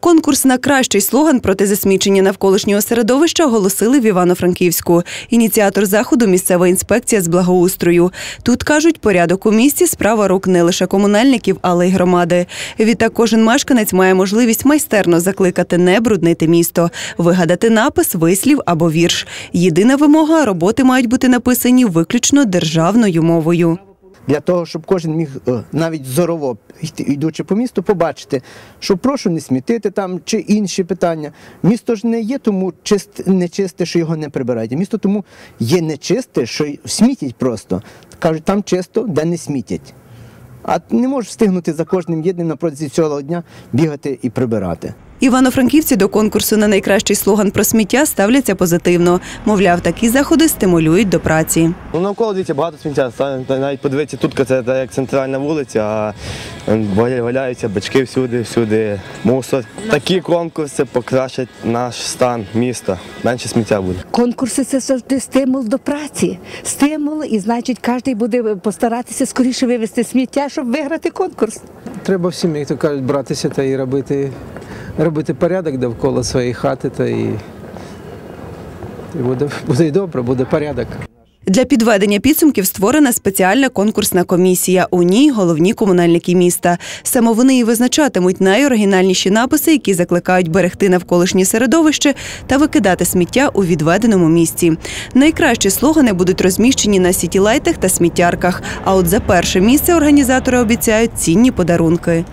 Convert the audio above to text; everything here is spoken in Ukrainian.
Конкурс на кращий слоган проти засмічення навколишнього середовища оголосили в Івано-Франківську. Ініціатор заходу місцева інспекція з благоустрою. Тут кажуть, порядок у місті справа рук не лише комунальників, але й громади. Відтак кожен мешканець має можливість майстерно закликати не бруднити місто, вигадати напис, вислів або вірш. Єдина вимога роботи мають бути написані виключно державною мовою. Для того, щоб кожен міг е, навіть зорово, йдучи по місту, побачити, що прошу не смітити там чи інші питання. Місто ж не є тому чист, нечисте, що його не прибирають. Місто тому є нечисте, що смітять просто. Кажуть, там чисто, де не смітять. А не можеш встигнути за кожним єдним на протязі цілого дня бігати і прибирати. Івано-франківці до конкурсу на найкращий слоган про сміття ставляться позитивно. Мовляв, такі заходи стимулюють до праці. Ну, навколо дивіться, багато сміття. Навіть подивитися, тут це як центральна вулиця, а е, валя- валяються бачки всюди, всюди мусор. Такі конкурси покращать наш стан міста. Менше сміття буде. Конкурси це завжди стимул до праці. Стимул, і значить, кожен буде постаратися скоріше вивезти сміття, щоб виграти конкурс. Треба всім, як то кажуть, братися та і робити, робити порядок довкола своєї хати, та і, і буде, буде і добре, буде порядок. Для підведення підсумків створена спеціальна конкурсна комісія. У ній головні комунальники міста. Саме вони і визначатимуть найоригінальніші написи, які закликають берегти навколишнє середовище та викидати сміття у відведеному місці. Найкращі слогани будуть розміщені на сітілайтах та сміттярках. А от за перше місце організатори обіцяють цінні подарунки.